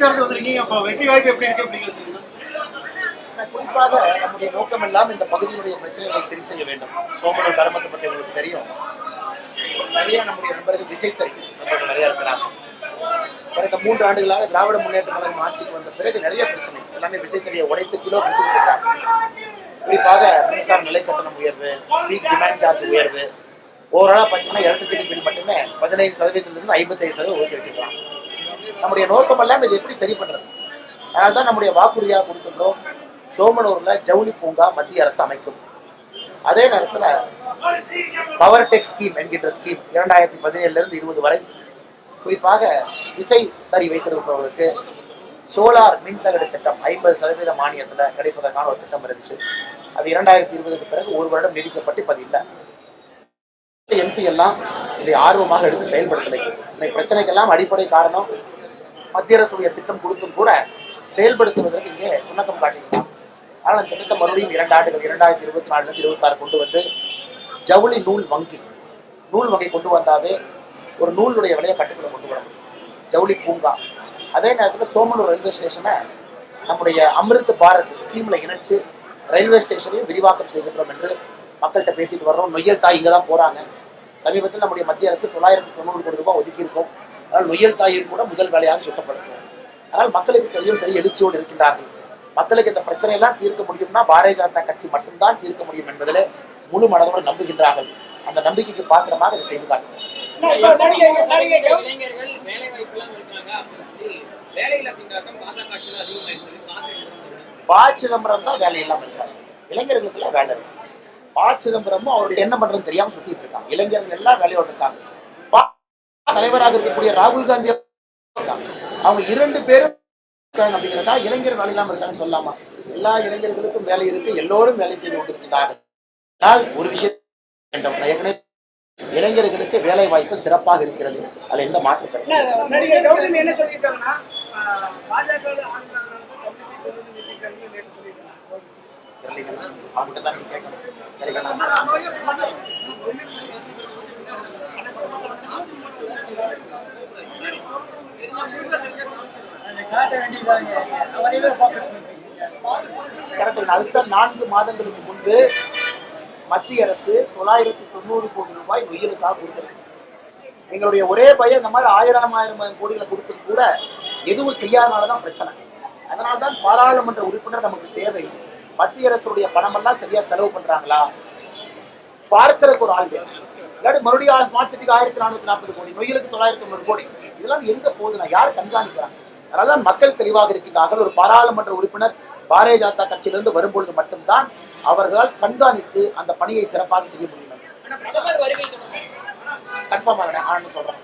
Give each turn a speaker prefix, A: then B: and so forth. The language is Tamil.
A: பிரச்சாரத்துக்கு வந்திருக்கீங்க. அப்போ வெற்றி வாய்ப்பு எப்படி இருக்கு அப்படிங்கிறது
B: குறிப்பாக நம்முடைய நோக்கம் எல்லாம் இந்த பகுதியினுடைய பிரச்சனைகளை சரி செய்ய வேண்டும். சோமனூர் கருமத்தை பற்றி உங்களுக்கு தெரியும். நிறைய நம்முடைய நண்பர்கள் விசைத்தறி நண்பர்கள் நிறைய இருக்கிறாங்க. கடந்த மூன்று ஆண்டுகளாக திராவிட முன்னேற்ற கழகம் ஆட்சிக்கு வந்த பிறகு நிறைய பிரச்சனை. எல்லாமே விசைத்தறியை உடைத்து கிலோ கொடுத்துருக்கிறாங்க குறிப்பாக மின்சார நிலை கட்டணம் உயர்வு பீக் டிமாண்ட் சார்ஜ் உயர்வு. ஓவராலாக பார்த்தீங்கன்னா எலக்ட்ரிசிட்டி பில் மட்டுமே பதினைந்து சதவீதத்திலிருந்து ஐம்பத்தைந்து சதவீதம் ஒதுக்கி வச்சிருக்காங்க நம்முடைய நோக்கம் எல்லாம் இதை எப்படி சரி பண்றது? அதனால தான் நம்முடைய வாக்குறுதியாக கொடுக்கின்றோம். சோமனூர்ல ஜவுளி பூங்கா மத்திய அரசு அமைக்கும். அதே நேரத்துல பவர் டெக் ஸ்கீம் என்கின்ற ஸ்கீம் இரண்டாயிரத்தி பதினேழுல இருந்து இருபது வரை. குறிப்பாக விசை தறி வைத்திருப்பவர்களுக்கு சோலார் மின்தகடு திட்டம் ஐம்பது சதவீத மானியத்தில் கிடைப்பதற்கான ஒரு திட்டம் இருந்துச்சு. அது இரண்டாயிரத்தி இருபதுக்கு பிறகு ஒரு வருடம் நீடிக்கப்பட்டு இப்போ இல்லை. எம்பி எல்லாம் இதை ஆர்வமாக எடுத்து செயல்படுத்தலை. இன்னைக்கு பிரச்சனைக்கெல்லாம் அடிப்படை காரணம் மத்திய அரசுடைய திட்டம் கொடுத்தும் கூட செயல்படுத்துவதற்கு இங்கே சுணக்கம் காட்டியிருந்தாங்க ஆனால் அந்த திட்டத்தை மறுபடியும் இரண்டு ஆண்டுகள் இரண்டாயிரத்தி இருபத்தி நாலுலேருந்து இருபத்தாறு கொண்டு வந்து ஜவுளி நூல் வங்கி நூல் வகை கொண்டு வந்தாவே ஒரு நூலுடைய விலையை கட்டுக்குள்ள கொண்டு வர முடியும். ஜவுளி பூங்கா. அதே நேரத்தில் சோமனூர் ரயில்வே ஸ்டேஷனை நம்முடைய அமிர்த பாரத் ஸ்கீமில் இணைச்சு ரயில்வே ஸ்டேஷனையும் விரிவாக்கம் செய்கின்றோம் என்று மக்கள்கிட்ட பேசிட்டு வர்றோம். நொய்யல் தாய் இங்கே தான் போகிறாங்க சமீபத்தில் நம்முடைய மத்திய அரசு தொள்ளாயிரத்தி தொண்ணூறு கோடி ரூபாய் ஒதுக்கியிருக்கோம். அதனால் நொய்யல் தாயும் கூட முதல் வேலையாக சுத்தப்படுத்துவோம். அதனால் மக்களுக்கு தெரியும் பெரிய எழுச்சியோடு இருக்கின்றார்கள். மக்களுக்கு இந்த பிரச்சனை எல்லாம் தீர்க்க முடியும்னா பாரதிய ஜனதா கட்சி மட்டும்தான் தீர்க்க முடியும் என்பதில் முழு மனதோடு நம்புகின்றார்கள். அந்த நம்பிக்கைக்கு பாத்திரமாக இதை செய்து காட்டுவோம். ப சிதம்பரம். தான் வேலை இல்லாமல் இருக்காங்க இளைஞர்களுக்கு எல்லாம் வேலை இருக்கு. ப சிதம்பரமும் அவருடைய என்ன பண்றதுன்னு தெரியாம சுத்திட்டு இருக்காங்க. இளைஞர்கள் எல்லாம் வேலையோட இருக்காங்க. தலைவராக இருக்கக்கூடிய ராகுல் காந்தி இருக்காங்க. அவங்க இரண்டு பேரும் இருக்காங்க அப்படிங்கிறதா இளைஞர் வேலை இல்லாம இருக்காங்கன்னு சொல்லலாமா? எல்லா இளைஞர்களுக்கும் வேலை இருக்கு எல்லோரும் வேலை செய்து கொண்டிருக்கிறார்கள் ஆனால் ஒரு விஷயம் வேண்டும். ஏற்கனவே இளைஞர்களுக்கு வேலை வாய்ப்பு சிறப்பாக இருக்கிறது. அதுல எந்த மாற்று கருத்தும் இல்லை.
C: நடிகர் கௌதமி என்ன சொல்லியிருக்காங்கன்னா?
B: அவங்ககிட்ட தான் நீங்க கேட்கணும். கரெக்ட். அடுத்த நான்கு மாதங்களுக்கு முன்பு மத்திய அரசு தொள்ளாயிரத்தி தொண்ணூறு கோடி ரூபாய் நொய்யலுக்காக கொடுத்துருக்கு எங்களுடைய ஒரே பையன் இந்த மாதிரி ஆயிரம் ஆயிரம் கோடிகளை கொடுத்து கூட எதுவும் செய்யாதனால தான் பிரச்சனை. அதனால தான் பாராளுமன்ற உறுப்பினர் நமக்கு தேவை. மத்திய அரசுடைய பணமெல்லாம் சரியா செலவு பண்றாங்களா? பார்க்கறதுக்கு ஒரு ஆள் வேணும். இல்லாட்டி மறுபடியும் ஸ்மார்ட் சிட்டிக்கு ஆயிரத்தி நானூத்தி நாற்பது கோடி நொய்யலுக்கு தொள்ளாயிரத்தி தொண்ணூறு கோடி. இதெல்லாம் எங்க போகுதுன்னா யார் கண்காணிக்கிறாங்க? அதனாலதான் மக்கள் தெளிவாக இருக்கின்றார்கள். ஒரு பாராளுமன்ற உறுப்பினர் பாரதிய ஜனதா கட்சியிலிருந்து வரும்பொழுது மட்டும்தான் அவர்களால் கண்காணித்து அந்த பணியை சிறப்பாக செய்ய முடியும். கன்ஃபார்ம் ஆனேன் சொல்றேன்